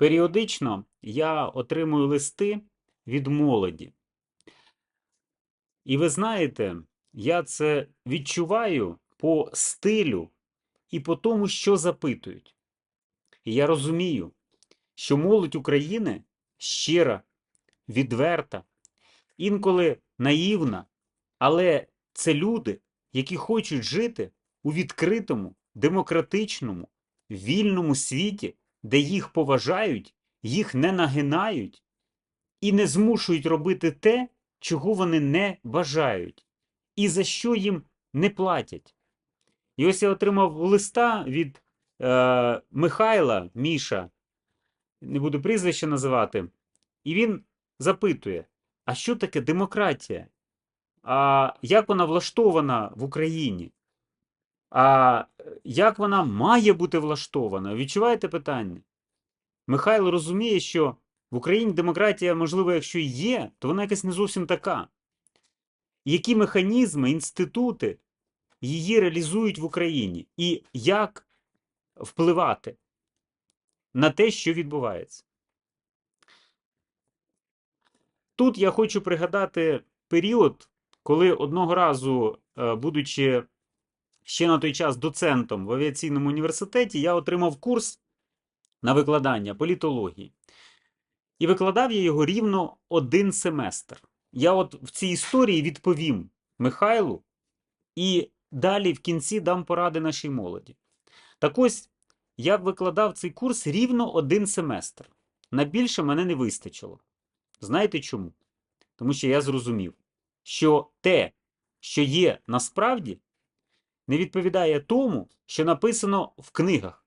Періодично я отримую листи від молоді. І ви знаєте, я це відчуваю по стилю і по тому, що запитують. І я розумію, що молодь України щира, відверта, інколи наївна, але це люди, які хочуть жити у відкритому, демократичному, вільному світі, де їх поважають, їх не нагинають і не змушують робити те, чого вони не бажають, і за що їм не платять. І ось я отримав листа від е, Михайла Міша, не буду прізвище називати, і він запитує: а що таке демократія? А як вона влаштована в Україні? А як вона має бути влаштована? Відчуваєте питання? Михайло розуміє, що в Україні демократія, можливо, якщо є, то вона якась не зовсім така. Які механізми, інститути її реалізують в Україні? І як впливати на те, що відбувається? Тут я хочу пригадати період, коли одного разу, е, будучи ще на той час доцентом в авіаційному університеті, я отримав курс на викладання політології. І викладав я його рівно один семестр. Я от в цій історії відповім Михайлу і далі в кінці дам поради нашій молоді. Так ось я викладав цей курс рівно один семестр. На більше мене не вистачило. Знаєте чому? Тому що я зрозумів, що те, що є насправді, не відповідає тому, що написано в книгах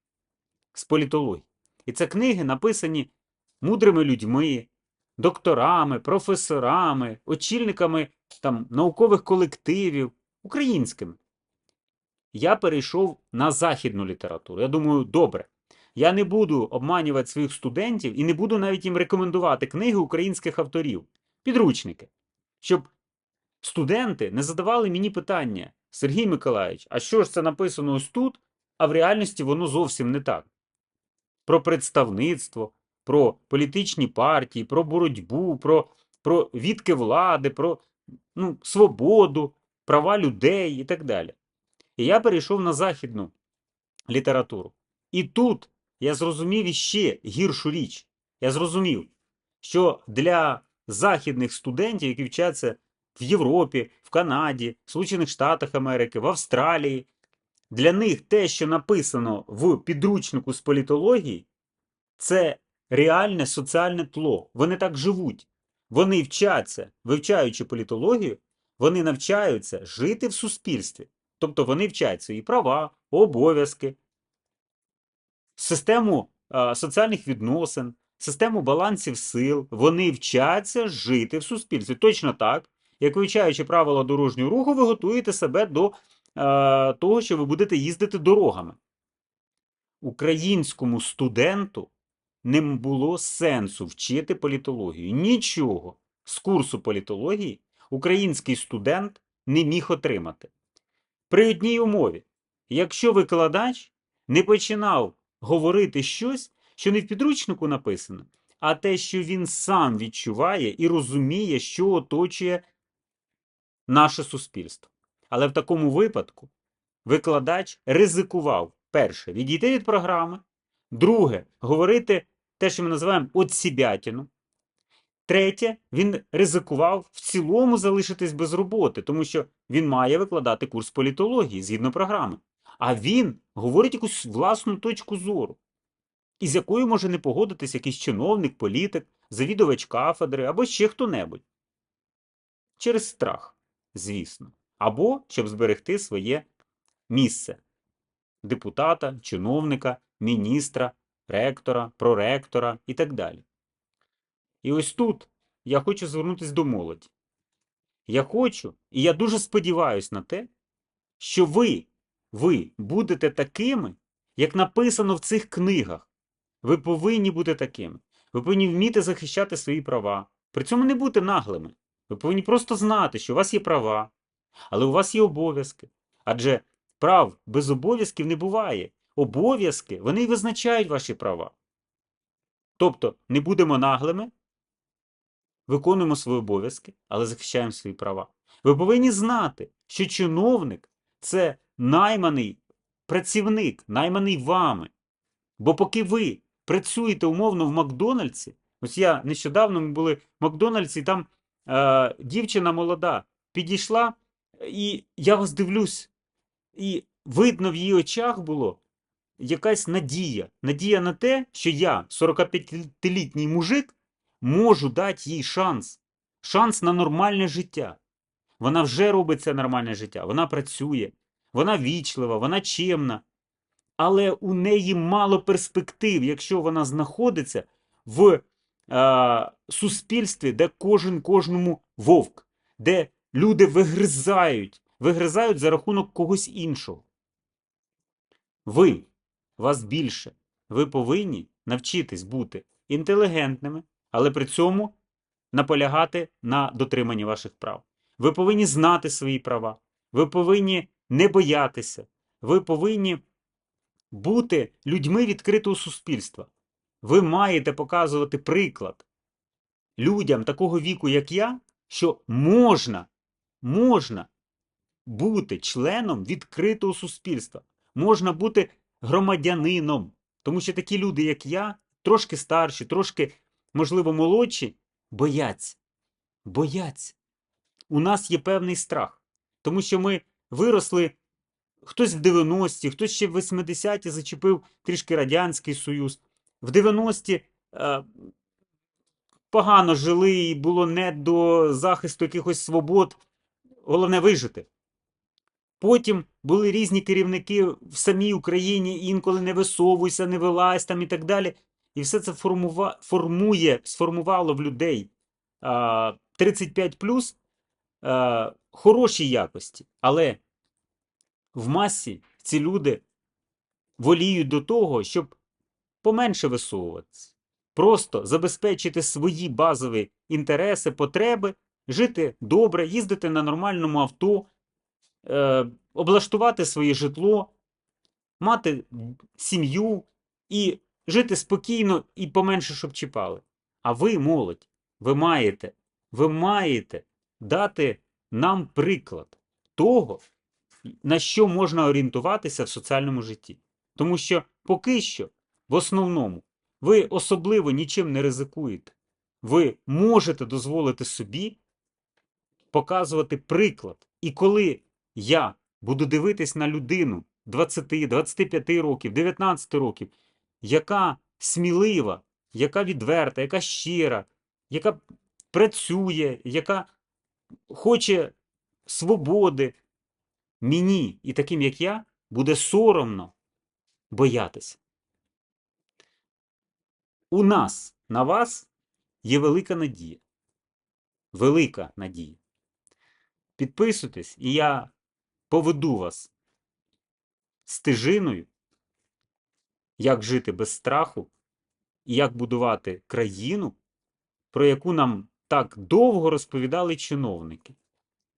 з політології. І це книги написані мудрими людьми, докторами, професорами, очільниками там, наукових колективів, українськими. Я перейшов на західну літературу. Я думаю, добре. Я не буду обманювати своїх студентів і не буду навіть їм рекомендувати книги українських авторів, підручники, щоб студенти не задавали мені питання, Сергій Миколаївич, а що ж це написано ось тут, а в реальності воно зовсім не так. Про представництво, про політичні партії, про боротьбу, про про відки влади, про ну, свободу, права людей і так далі. І я перейшов на західну літературу. І тут я зрозумів іще гіршу річ. Я зрозумів, що для західних студентів, які вчаться в Європі, в Канаді, в Сполучених Штатах Америки, в Австралії, для них те, що написано в підручнику з політології, це реальне соціальне тло. Вони так живуть. Вони вчаться, вивчаючи політологію, вони навчаються жити в суспільстві. Тобто вони вчать свої права, обов'язки, систему а, соціальних відносин, систему балансів сил. Вони вчаться жити в суспільстві. Точно так, як вивчаючи правила дорожнього руху, ви готуєте себе до а, того, що ви будете їздити дорогами. Українському студенту не було сенсу вчити політологію. Нічого з курсу політології український студент не міг отримати. При одній умові, якщо викладач не починав говорити щось, що не в підручнику написано, а те, що він сам відчуває і розуміє, що оточує наше суспільство. Але в такому випадку викладач ризикував перше відійти від програми, друге говорити те, що ми називаємо отсібятіну. Третє, він ризикував в цілому залишитись без роботи, тому що він має викладати курс політології згідно програми. А він говорить якусь власну точку зору, із якою може не погодитись якийсь чиновник, політик, завідувач кафедри або ще хто-небудь. Через страх, звісно. Або щоб зберегти своє місце депутата, чиновника, міністра, ректора, проректора і так далі. І ось тут я хочу звернутися до молоді. Я хочу, і я дуже сподіваюся на те, що ви, ви будете такими, як написано в цих книгах. Ви повинні бути такими. Ви повинні вміти захищати свої права. При цьому не бути наглими. Ви повинні просто знати, що у вас є права, але у вас є обов'язки. Адже прав без обов'язків не буває. Обов'язки вони й визначають ваші права. Тобто не будемо наглими, виконуємо свої обов'язки, але захищаємо свої права. Ви повинні знати, що чиновник це найманий працівник, найманий вами. Бо поки ви працюєте умовно в Макдональдсі, ось я нещодавно ми були в Макдональдсі, і там е, дівчина молода підійшла, і я вас дивлюсь, і видно в її очах було якась надія. Надія на те, що я, 45-літній мужик, можу дати їй шанс. Шанс на нормальне життя. Вона вже робить це нормальне життя. Вона працює, вона вічлива, вона чемна. Але у неї мало перспектив, якщо вона знаходиться в е, суспільстві, де кожен кожному вовк, де люди вигризають, вигризають за рахунок когось іншого. Ви, вас більше, ви повинні навчитись бути інтелігентними, але при цьому наполягати на дотриманні ваших прав. Ви повинні знати свої права, ви повинні не боятися, ви повинні бути людьми відкритого суспільства. Ви маєте показувати приклад людям такого віку, як я, що можна, можна бути членом відкритого суспільства, можна бути громадянином. Тому що такі люди, як я, трошки старші, трошки, можливо, молодші, бояться. Бояться. У нас є певний страх, тому що ми виросли. Хтось в 90-ті, хтось ще в 80-ті зачепив трішки Радянський Союз. В 90-ті е, погано жили і було не до захисту якихось свобод. Головне вижити. Потім були різні керівники в самій Україні, інколи не висовуйся, не вилазь там і так далі. І все це формува... формує, сформувало в людей а, 35 плюс а, хороші якості. Але в масі ці люди воліють до того, щоб поменше висовуватися. Просто забезпечити свої базові інтереси, потреби, жити добре, їздити на нормальному авто, е, облаштувати своє житло, мати сім'ю і жити спокійно і поменше, щоб чіпали. А ви, молодь, ви маєте, ви маєте дати нам приклад того, на що можна орієнтуватися в соціальному житті. Тому що поки що, в основному, ви особливо нічим не ризикуєте. Ви можете дозволити собі показувати приклад. І коли я буду дивитись на людину 20, 25 років, 19 років, яка смілива, яка відверта, яка щира, яка працює, яка хоче свободи, мені і таким, як я, буде соромно боятися. У нас на вас є велика надія. Велика надія. Підписуйтесь, і я поведу вас стежиною, як жити без страху і як будувати країну, про яку нам так довго розповідали чиновники.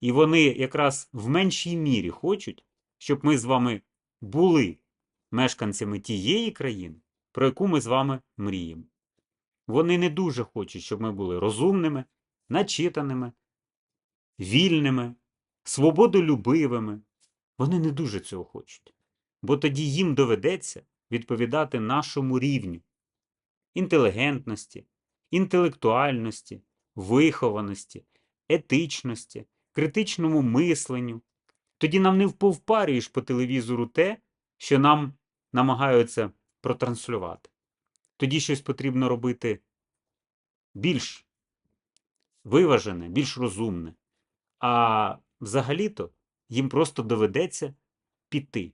І вони якраз в меншій мірі хочуть, щоб ми з вами були мешканцями тієї країни, про яку ми з вами мріємо. Вони не дуже хочуть, щоб ми були розумними, начитаними, вільними, свободолюбивими. Вони не дуже цього хочуть. Бо тоді їм доведеться відповідати нашому рівню інтелігентності, інтелектуальності, вихованості, етичності, критичному мисленню. Тоді нам не вповпарюєш по телевізору те, що нам намагаються протранслювати. Тоді щось потрібно робити більш виважене, більш розумне. А взагалі-то їм просто доведеться піти.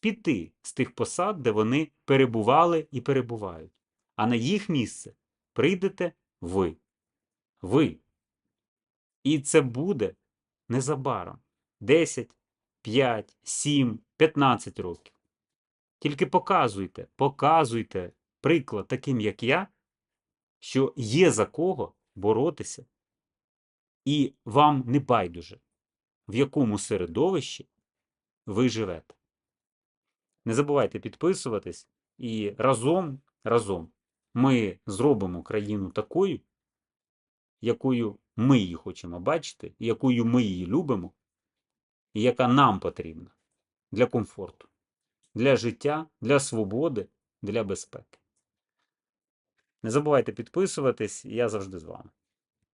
Піти з тих посад, де вони перебували і перебувають. А на їх місце прийдете ви. Ви. І це буде незабаром 10, 5, 7, 15 років. Тільки показуйте, показуйте приклад таким, як я, що є за кого боротися, і вам не байдуже, в якому середовищі ви живете. Не забувайте підписуватись і разом, разом ми зробимо країну такою, якою ми її хочемо бачити, якою ми її любимо, і яка нам потрібна для комфорту, для життя, для свободи, для безпеки. Не забувайте підписуватись, я завжди з вами.